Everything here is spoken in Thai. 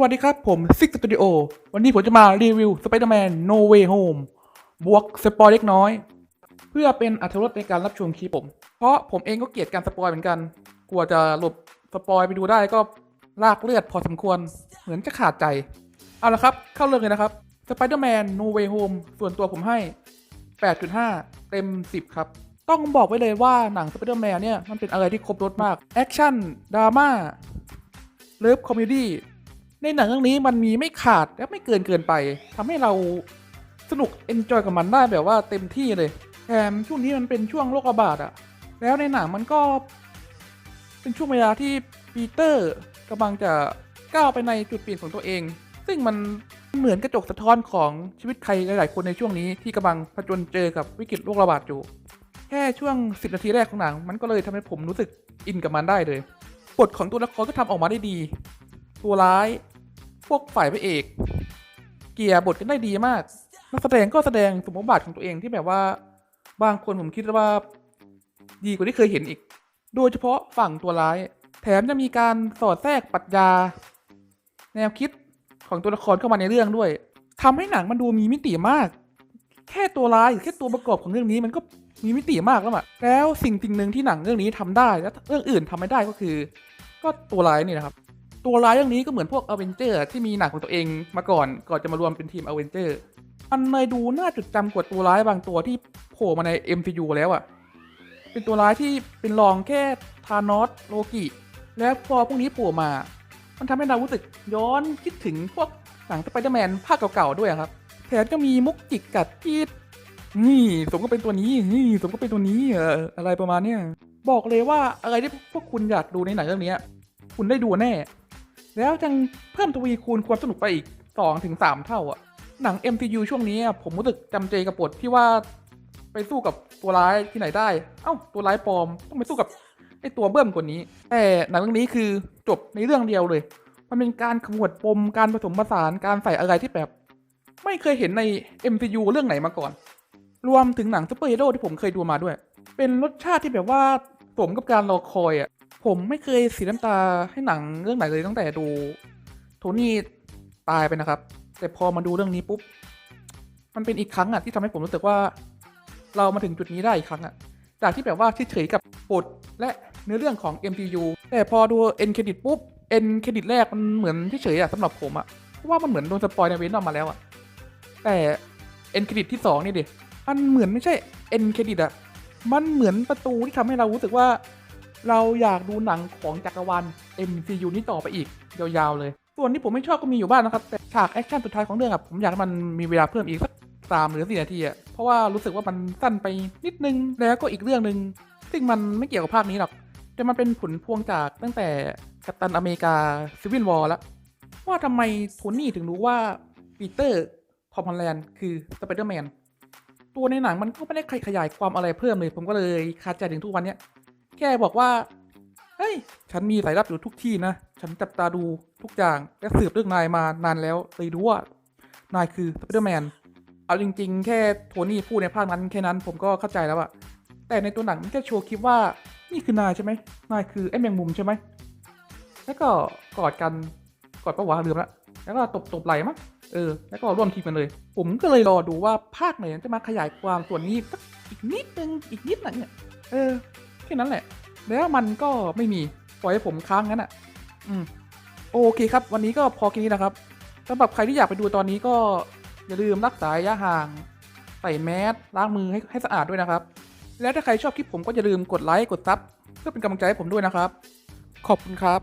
วัสดีครับ ผมซิกสตูดิโอวันนี้ผมจะมารีวิว Spider-Man No Way Home บวกสปอยเล็กน้อย เพื่อเป็นอัธรสในการรับชมคลิปผม เพราะผมเองก็เกลียดการสปอยเหมือนกัน กลัวจะหลบสปอยไปดูได้ก็ลากเลือดพอสมควร เหมือนจะขาดใจ เอาละครับ เข้าเรื่องเลยนะครับ Spider-Man No Way Home ส่วนตัวผมให้ 8.5 เต็ม 10 ครับ ต้องบอกไว้เลยว่าหนัง Spider-Man เนี่ยมันเป็นอะไรที่ครบรถมาก แอคชั่น ดราม่า เลิฟคอมเมดี้ ในหนังเรื่องนี้มันมีไม่ขาดและไม่เกินเกินไปทำให้เราสนุกเอนจอยกับมันได้แบบว่าเต็มที่เลยแถมช่วงนี้มันเป็นช่วงโรคระบาดอะแล้วในหนังมันก็ เป็นช่วงเวลาที่ปีเตอร์กำลังจะก้าวไปในจุดเปลี่ยนของตัวเอง ซึ่งมันเหมือนกระจกสะท้อนของชีวิตใครหลาย ๆ คนในช่วงนี้ที่กำลังผจญเจอกับวิกฤตโรคระบาดอยู่ แค่ช่วง 10 นาทีแรกของหนัง มันก็เลยทำให้ผมรู้สึกอินกับมันได้เลย บทของตัวละครก็ทำออกมาได้ดี ตัวร้าย พวกฝ่ายพระเอก เกียร์บทกันได้ดีมาก นักแสดงก็แสดงสมบทบาทของตัวเองที่แบบว่า บางคนผมคิดว่าดีกว่าที่เคยเห็นอีก โดยเฉพาะฝั่งตัวร้าย แถมจะมีการสอดแทรกปรัชญา แนวคิดของตัวละครเข้ามาในเรื่องด้วยทำให้หนังมันดูมีมิติมาก แค่ตัวร้ายแค่ตัวประกอบของเรื่องนี้มันก็มีมิติมากแล้วอะแล้วสิ่งสิ่งหนึ่งที่หนังเรื่องนี้ทำได้ และเรื่องอื่นทำไม่ได้ก็คือ ก็ตัวร้ายนี่นะครับ ตัวร้ายเรื่องนี้ก็เหมือนพวกอเวนเจอร์ที่มีหนังของตัวเองมาก่อนก่อนจะมารวมเป็นทีมอเวนเจอร์มันเลยดูน่าจดจำกว่าตัวร้ายบางตัวที่โผล่มาใน MCU แล้วอะเป็นตัวร้ายที่เป็นรองแค่ธานอสโลกิแล้วพอพวกนี้โผล่มา มันทำให้เรารู้สึกย้อนคิดถึงพวกหนังสไปเดอร์แมนภาคเก่าๆด้วยครับ แถมจะมีมุกจิกกัดที่นี่สมก็เป็นตัวนี้นี่สมก็เป็นตัวนี้เอออะไรประมาณเนี้ยบอกเลยว่าอะไรที่พวกคุณอยากดูในหนังเรื่องนี้ คุณได้ดูแน่ แล้วจังเพิ่มทวีคูณความสนุกไปอีก2ถึง3เท่าอะหนัง MCU ช่วงนี้ผมรู้สึกจำเจกับบทที่ว่าไปสู้กับตัวร้ายที่ไหนได้ เอ้า ตัวร้ายปลอม ต้องไปสู้กับไอตัวเบิ่มกว่านี้ แต่หนังเรื่องนี้คือจบในเรื่องเดียวเลย มันเป็นการขมวดปม การผสมผสาน การใส่อะไรที่แบบ ไม่เคยเห็นใน MCU เรื่องไหนมาก่อน รวมถึงหนังซูเปอร์ฮีโร่ที่ผมเคยดูมาด้วย เป็นรสชาติที่แบบว่าสมกับการรอคอยอะ ผมไม่เคยเสียน้ำตาให้หนังเรื่องไหนเลยตั้งแต่ดู โทนี่ตายไปนะครับ แต่พอมาดูเรื่องนี้ปุ๊บ มันเป็นอีกครั้งอะที่ทำให้ผมรู้สึกว่า เรามาถึงจุดนี้ได้อีกครั้งอะจากที่แบบว่าเฉยๆกับบทและเนื้อเรื่องของ MCU แต่พอดูเอ็นเครดิตปุ๊บเอ็นเครดิตแรกมันเหมือนเฉยๆอะสำหรับผมอะเพราะว่ามันเหมือนโดนสปอยในเวนออกมาแล้วอะแต่เอ็นเครดิตที่สองนี่ดิมันเหมือนไม่ใช่เอ็นเครดิตอะมันเหมือนประตูที่ทำให้เรารู้สึกว่า เราอยากดูหนังของจักรวาล MCU นี้ต่อไปอีก ยาวๆเลย ส่วนที่ผมไม่ชอบก็มีอยู่บ้างนะครับ แต่ฉากแอคชั่นสุดท้ายของเรื่องอะผมอยากให้มันมีเวลาเพิ่มอีกสักสามหรือสี่นาทีอะเพราะว่ารู้สึกว่ามันสั้นไปนิดนึง แล้วก็อีกเรื่องหนึ่งซึ่งมันไม่เกี่ยวกับภาคนี้หรอก แต่มันเป็นผลพวงจากตั้งแต่กัปตันอเมริกาซิวินวอร์แล้วว่าทำไมโทนี่ถึงรู้ว่าปีเตอร์ทอมฮอลแลนด์คือสไปเดอร์แมนตัวในหนังมันก็ไม่ได้ขยายความอะไรเพิ่มเลย ผมก็เลยคาใจถึงทุกวันเนี้ย แค่บอกว่า เฮ้ย ฉันมีสายลับอยู่ทุกที่นะ ฉันจับตาดูทุกอย่างและสืบเรื่องนายมานานแล้วเลยรู้ว่านายคือสไปเดอร์แมน เอาจริง ๆ แค่โทนี่พูดในภาคนั้นแค่นั้นผมก็เข้าใจแล้วอะแต่ในตัวหนังมันแค่โชว์คลิปว่า นี่คือนายใช่ไหม นายคือไอ้แมงมุมใช่ไหม แล้วก็กอดกัน กอดประวะลืมละ แล้วก็ตบตบไหล่มั้ง เออ แล้วก็ร่วมทีมกันเลย ผมก็เลยรอดูว่าภาคไหนจะมาขยายความส่วนนี้สักอีกนิดนึง อีกนิดหน่อยเนี่ย เออ แค่นั้นแหละ แล้วมันก็ไม่มีปล่อยให้ผมค้างงั้นอะ อืม โอเคครับ วันนี้ก็พอแค่นี้นะครับสำหรับใครที่อยากไปดูตอนนี้ก็อย่าลืมรักษาระยะห่าง ใส่แมสล้างมือให้ให้สะอาดด้วยนะครับ แล้วถ้าใครชอบคลิปผมก็อย่าลืมกดไลค์กดซับเพื่อเป็นกำลังใจให้ผมด้วยนะครับ ขอบคุณครับ